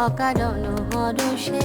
অকারণ হরষে